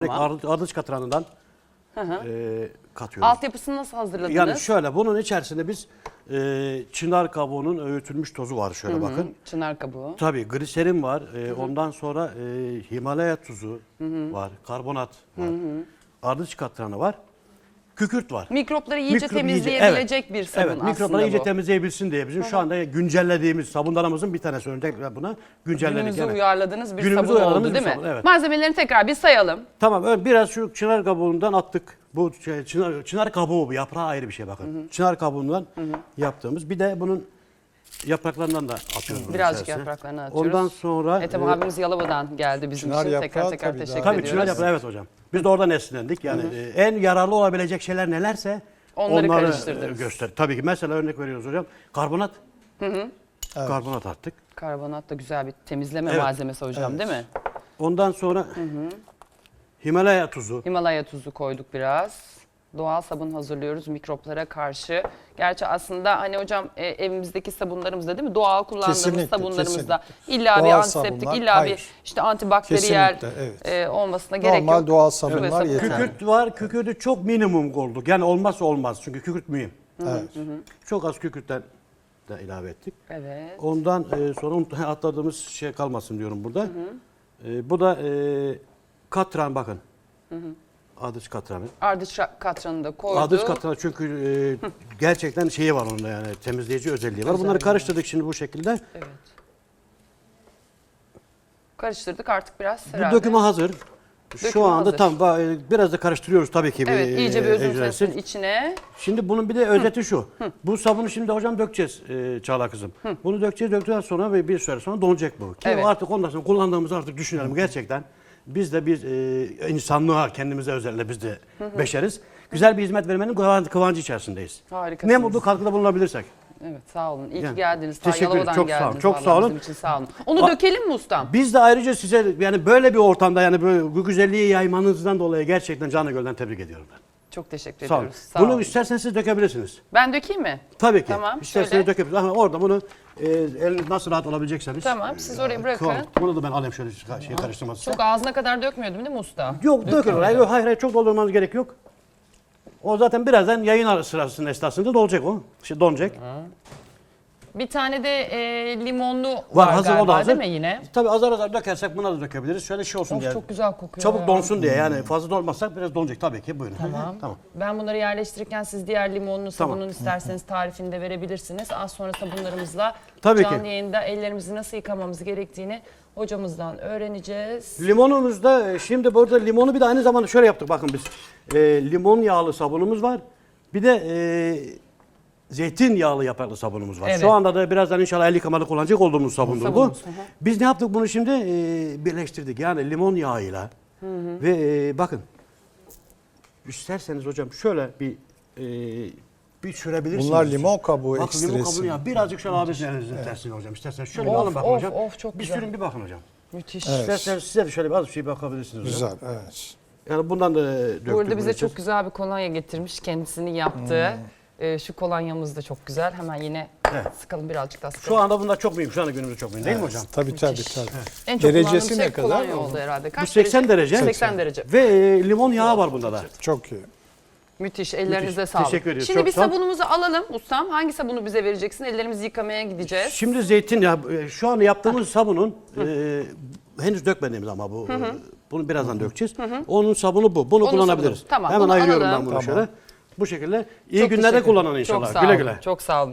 Tamam. Ardıç, katranından Hı hı. e, katıyoruz. Altyapısını nasıl hazırladınız? yani şöyle bunun içerisinde biz e, çınar kabuğunun öğütülmüş tozu var şöyle Hı hı, bakın. Çınar kabuğu. Tabii gliserin var. e, ondan sonra e, Himalaya tuzu var. Karbonat var. Ardıç katranı var. Kükürt var. Mikropları iyice Mikrop temizleyebilecek bir sabun evet, aslında mikropları iyice bu. temizleyebilsin diye bizim şu anda güncellediğimiz sabunlarımızın bir tanesi örnek buna güncelledik. Günümüzü yani. uyarladığınız bir Günümüzü sabun oldu değil mi? sabun, evet. Malzemelerini tekrar bir sayalım. Tamam biraz şu çınar kabuğundan attık. Bu şey, çınar, çınar kabuğu bu yaprağı ayrı bir şey bakın. Çınar kabuğundan yaptığımız bir de bunun yapraklarından da atıyoruz. Birazcık içerisine. yapraklarını atıyoruz. Ondan sonra Ethem e, abimiz Yalova'dan geldi bizim için. Tekrar tekrar tabii teşekkür daha- Tabii ediyoruz. çınar yaprağı evet hocam. Biz de oradan esinlendik. Yani e, en yararlı olabilecek şeyler nelerse Onları onları karıştırdınız. göster. Tabii ki mesela örnek veriyoruz hocam. Karbonat. Karbonat attık. Karbonat da güzel bir temizleme Evet. malzemesi hocam değil mi? Ondan sonra Himalaya tuzu. Himalaya tuzu koyduk biraz. Doğal sabun hazırlıyoruz mikroplara karşı. Gerçi aslında hani hocam e, evimizdeki sabunlarımızda değil mi? Doğal kullandığımız Kesinlikle, sabunlarımızda kesinlikle. illa bir Doğal antiseptik, sabunlar, illa bir hayır. işte antibakteriyel evet. e, olmasına gerek Normal yok. doğal Su ve sabunlar sabun. yeterli. Kükürt var. Kükürtü çok minimum koyduk. Yani olmazsa olmaz. Çünkü kükürt mühim. Evet. Çok az kükürtten de ilave ettik. Evet. Ondan e, sonra atladığımız şey kalmasın diyorum burada. E, bu da e, katran bakın. Adıç katranı. Ardıç katranı da koyduk. Adıç katranı çünkü e, gerçekten şeyi var onda yani temizleyici özelliği var. Bunları karıştırdık şimdi bu şekilde. Evet. Karıştırdık artık biraz Bu herhalde. döküme hazır. Dökümü Şu anda hazır. tam ba- biraz da karıştırıyoruz tabii ki. Evet iyice bir e, özüm ecrübesi. sesinin içine. Şimdi bunun bir de özeti şu. Bu sabunu şimdi hocam dökeceğiz e, Çağla kızım. Bunu dökeceğiz döktükten sonra ve bir süre sonra donacak bu. Ki Evet. artık ondan sonra kullandığımızı artık düşünelim gerçekten. Biz de bir e, insanlığa kendimize özellikle biz de beşeriz. Güzel bir hizmet vermenin kıvan- kıvancı içerisindeyiz. Harikasınız. Ne mutlu katkıda bulunabilirsek. Evet sağ olun. İyi ki Yani, geldiniz. Ta teşekkür ederim. Çok sağ olun. geldiniz. Çok sağ olun. İçin sağ olun. Onu A- dökelim mi ustam? Biz de ayrıca size yani böyle bir ortamda yani böyle bu güzelliği yaymanızdan dolayı gerçekten canı gölden tebrik ediyorum ben. Çok teşekkür Sağ olun. ediyoruz. Sağ Bunu olun. isterseniz siz dökebilirsiniz. Ben dökeyim mi? Tabii ki. Tamam, İsterseniz şöyle. dökebilirsiniz. Ama orada bunu e, eliniz nasıl rahat olabilecekseniz. Tamam, siz oraya e, bırakın. kıvam- Bunu da ben alayım şöyle şey karıştırması. Çok ağzına kadar dökmüyordum değil mi usta? Yok dökün oraya. Yok, hayır hayır çok doldurmanız gerek yok. O zaten birazdan yayın sırasının esnasında dolacak o. Şey donacak. Bir tane de e, limonlu var, Var hazır galiba o da hazır. değil mi yine? Tabii azar azar dökersek buna da dökebiliriz. Şöyle şey olsun Of diye. çok güzel kokuyor Çabuk ya. donsun diye yani fazla dolmazsak biraz donacak tabii ki. Buyurun. Tamam. tamam. Ben bunları yerleştirirken siz diğer limonlu Tamam. sabunun isterseniz tarifini de verebilirsiniz. Az sonra sabunlarımızla Tabii canlı ki. yayında ellerimizi nasıl yıkamamız gerektiğini hocamızdan öğreneceğiz. Limonumuzda e, şimdi burada limonu bir de aynı zamanda şöyle yaptık bakın biz. E, limon yağlı sabunumuz var. Bir de e, zeytin yağlı yapraklı sabunumuz var. Evet. Şu anda da birazdan inşallah el yıkamada kullanacak olduğumuz sabundur Sabunumuz, bu. hı hı. Biz ne yaptık bunu şimdi e, birleştirdik. Yani limon yağıyla ve e, bakın isterseniz hocam şöyle bir e, bir sürebilirsiniz. Bunlar limon kabuğu Bakın limon ekstresi. kabuğu ya birazcık şöyle abi elinizin tersine hocam. İsterseniz şöyle bir Of, alın bakın of, hocam. of, çok bir güzel. sürün bir bakın hocam. Müthiş. Evet. İsterseniz size de şöyle bir az bir şey bakabilirsiniz hocam. Güzel, evet. Yani bundan da döktük. Burada bize çok güzel bir kolonya getirmiş. Kendisini yaptığı. Ee, şu kolonyamız da çok güzel. Hemen yine Evet. sıkalım birazcık daha sıkalım. Şu anda bunlar çok mühim. Şu anda günümüzde çok mühim değil mi hocam? Tabii tabii Müthiş. tabii. en çok Derecesi kullandığım şey ne kadar? kolonya oldu herhalde. Kaç Bu 80 derece. 80 derece. Ve e, limon yağı var bunda da. Çok iyi. Müthiş. Ellerinize Müthiş. sağlık. Teşekkür ediyoruz. Şimdi Çok bir sağ ol. sabunumuzu alalım ustam. Hangi sabunu bize vereceksin? Ellerimizi yıkamaya gideceğiz. Şimdi zeytin ya e, şu an yaptığımız sabunun e, henüz dökmediğimiz ama bu e, bunu birazdan dökeceğiz. Onun sabunu bu. Bunu Onun kullanabiliriz. sabunu. Tamam, Hemen bunu ayırıyorum alalım. ben bunu Tamam. şöyle. Bu şekilde iyi Çok günlerde kullanın inşallah. Çok sağ güle olun. güle. Çok sağ olun.